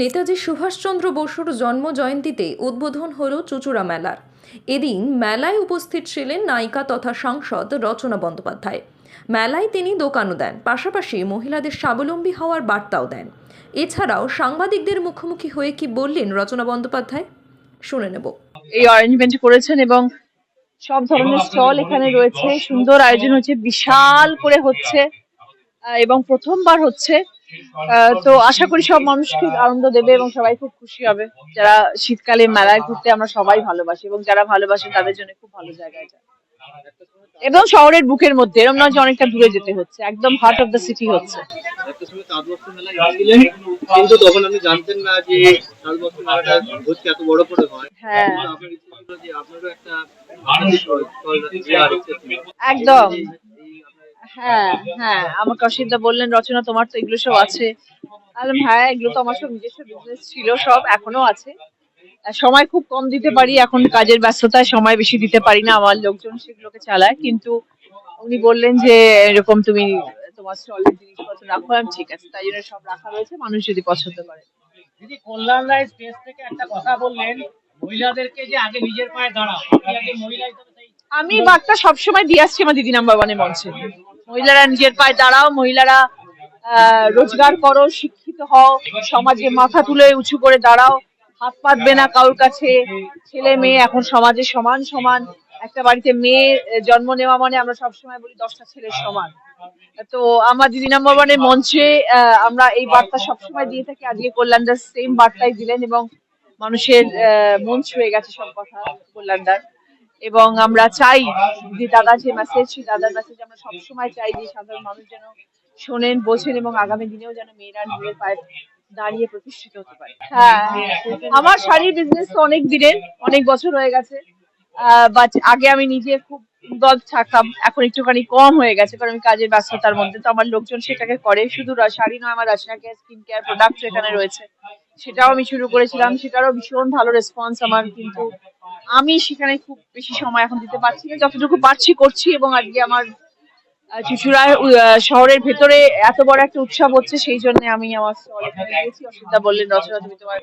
নেতাজি সুভাষচন্দ্র বসুর জন্ম জয়ন্তীতে উদ্বোধন হল চুচুড়া মেলার। এদিন মেলায় উপস্থিত ছিলেন নায়িকা তথা সাংসদ রচনা বন্দ্যোপাধ্যায়। মেলায় তিনি দোকানও দেন পাশাপাশি মহিলাদের স্বাবলম্বী হওয়ার বার্তাও দেন। এছাড়াও সাংবাদিকদের মুখোমুখি হয়ে কি বললেন রচনা বন্দ্যোপাধ্যায়? শুনে নেব। এই অ্যারেঞ্জমেন্ট করেছেন এবং সব ধরনের স্টল এখানে রয়েছে। সুন্দর আয়োজন হচ্ছে বিশাল করে হচ্ছে এবং প্রথমবার হচ্ছে। তো আশা করি সব মানুষকে আনন্দ দেবে এবং সবাই খুব খুশি হবে। যারা শীতকালে মেলায় ঘুরতে আমরা সবাই ভালোবাসি এবং যারা ভালোবাসে তাদের জন্য খুব ভালো জায়গা এটা। এবং শহরের বুকের মধ্যে এরকম নয় যে অনেকটা দূরে যেতে হচ্ছে একদম হার্ট অফ দ্য সিটি হচ্ছে। একটা সময় তাঁতবস্ত্র মেলায় গেছিলেন কিন্তু তখন আপনি জানতেন না যে মেলাটা হচ্ছে এত বড় করে হয়। হ্যাঁ। কিন্তু আপনার ইচ্ছে ছিল যে আপনারও একটা stall দেওয়ার ইচ্ছে ছিল। একদম। হ্যাঁ হ্যাঁ। আমাকে অসিতদা বললেন রচনা তোমার তো এগুলো সব আছে। বললাম হ্যাঁ এগুলো তো আমার সব নিজস্ব বিজনেস ছিল সব এখনও আছে। আর সময় খুব কম দিতে পারি এখন কাজের ব্যস্ততায় সময় বেশি দিতে পারি না আমার লোকজন সেগুলোকে চালায়। কিন্তু উনি বললেন যে এরকম তুমি তোমার স্টলের জিনিসপত্র রাখো আমি ঠিক আছে। তাই জন্য সব রাখা রয়েছে মানুষ যদি পছন্দ করে। দিদি কল্যাণ রায় স্টেজ থেকে একটা কথা বললেন মহিলাদেরকে যে আগে নিজের পায়ে দাঁড়াও আগে মহিলা আমি বার্তা সবসময় দিয়ে আসছি আমার দিদি নাম্বার ওয়ানের মঞ্চে। মহিলারা নিজের পায়ে দাঁড়াও, মহিলারা রোজগার করো, শিক্ষিত হও, সমাজে মাথা তুলে উঁচু করে দাঁড়াও, হাত পাতবে না কারোর কাছে। ছেলে, মেয়ে এখন সমাজে সমান সমান। একটা বাড়িতে মেয়ে জন্ম নেওয়া মানে আমরা সবসময় বলি দশটা ছেলের সমান। তো আমার দিদি নাম্বার ওয়ানের মঞ্চে আমরা এই বার্তা সবসময় দিয়ে থাকি। আজকে কল্যাণদার সেম বার্তাই দিলেন এবং মানুষের মন ছুঁয়ে গেছে সব কথা কল্যাণদার এবং আমরা চাই যে দাদা যে মেসেজ সেই দাদার মেসেজ আমরা সবসময় চাই যে সাধারণ মানুষ যেন শোনেন, বোঝেন এবং আগামী দিনেও যেন মেয়েরা নিজের পায়ে দাঁড়িয়ে প্রতিষ্ঠিত হতে পারে। হ্যাঁ আমার শাড়ির বিজনেস তো অনেক দিনের, অনেক বছর হয়ে গেছে বাট আগে আমি নিজে খুব ইনভলভ থাকতাম, এখন একটুখানি কম হয়ে গেছে কারণ আমি কাজের ব্যস্ততার মধ্যে, তো আমার লোকজন সেটাকে করে, শুধু শাড়ি নয়, আমার Rachana care skin care product এখানে রয়েছে, সেটাও আমি শুরু করেছিলাম, সেটারও ভীষণ ভালো রেসপন্স আমার কিন্তু আমি সেখানে খুব বেশি সময় এখন দিতে পারছি না। যতটুকু পারছি করছি এবং আজকে আমার আহ, শহরের ভেতরে এত বড় একটা উৎসব হচ্ছে সেই জন্য আমি আমার স্টল অসুবিধা বললেন রচনা তুমি তোমার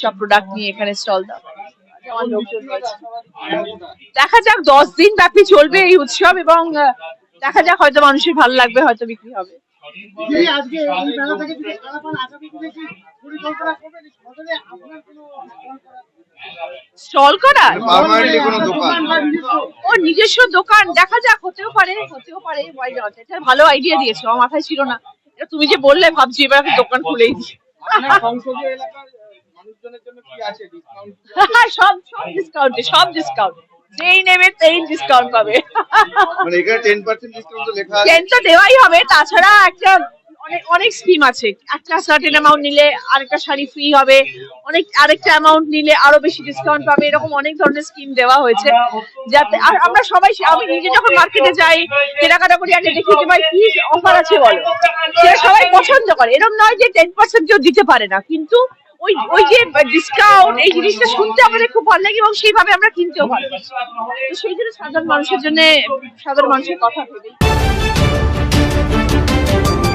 সব প্রোডাক্ট নিয়ে এখানে স্টল দাও। দেখা যাক দশ দিন ব্যাপী চলবে এই উৎসব এবং দেখা যাক হয়তো মানুষের ভালো লাগবে হয়তো বিক্রি হবে। স্টল করার? পার্মানেন্টলি কোনো দোকান? ও নিজস্ব দোকান দেখা যাক হতেও পারে হতেও পারে? এটা ভালো আইডিয়া দিয়েছ আমার মাথায় ছিল না। এটা তুমি যে বললে ভাবছি এবার আমি দোকান খুলেই দিই। আপনার সংসদীয় এলাকার মানুষজনের জন্য কি আছে ডিসকাউন্ট সব সব ডিসকাউন্টে সব ডিসকাউন্ট যেই নেবে সেই ডিসকাউন্ট পাবে। মানে এখানে টেন পার্সেন্ট ডিসকাউন্ট তো লেখা আছে। টেন তো দেওয়াই হবে তাছাড়া একটা অনেক অনেক স্কিম আছে। একটা সার্টেন অ্যামাউন্ট নিলে আরেকটা শাড়ি ফ্রি হবে। অনেক, আরেকটা অ্যামাউন্ট নিলে আরও বেশি ডিসকাউন্ট পাবে। এরকম অনেক ধরনের স্কিম দেওয়া হয়েছে। যাতে, আর আমরা সবাই আমি নিজে যখন মার্কেটে যাই, কেনাকাটা করি, আগে দেখি যে ভাই কি অফার আছে বলো? সেটা সবাই পছন্দ করে। এরকম নয় যে টেন পার্সেন্ট কেউ দিতে পারে না। কিন্তু ওই ওই যে ডিসকাউন্ট এই জিনিসটা শুনতে আমাদের খুব ভালো লাগে এবং সেইভাবে আমরা কিনতেও তো সেই জন্য সাধারণ মানুষের জন্য সাধারণ মানুষের কথা ভেবে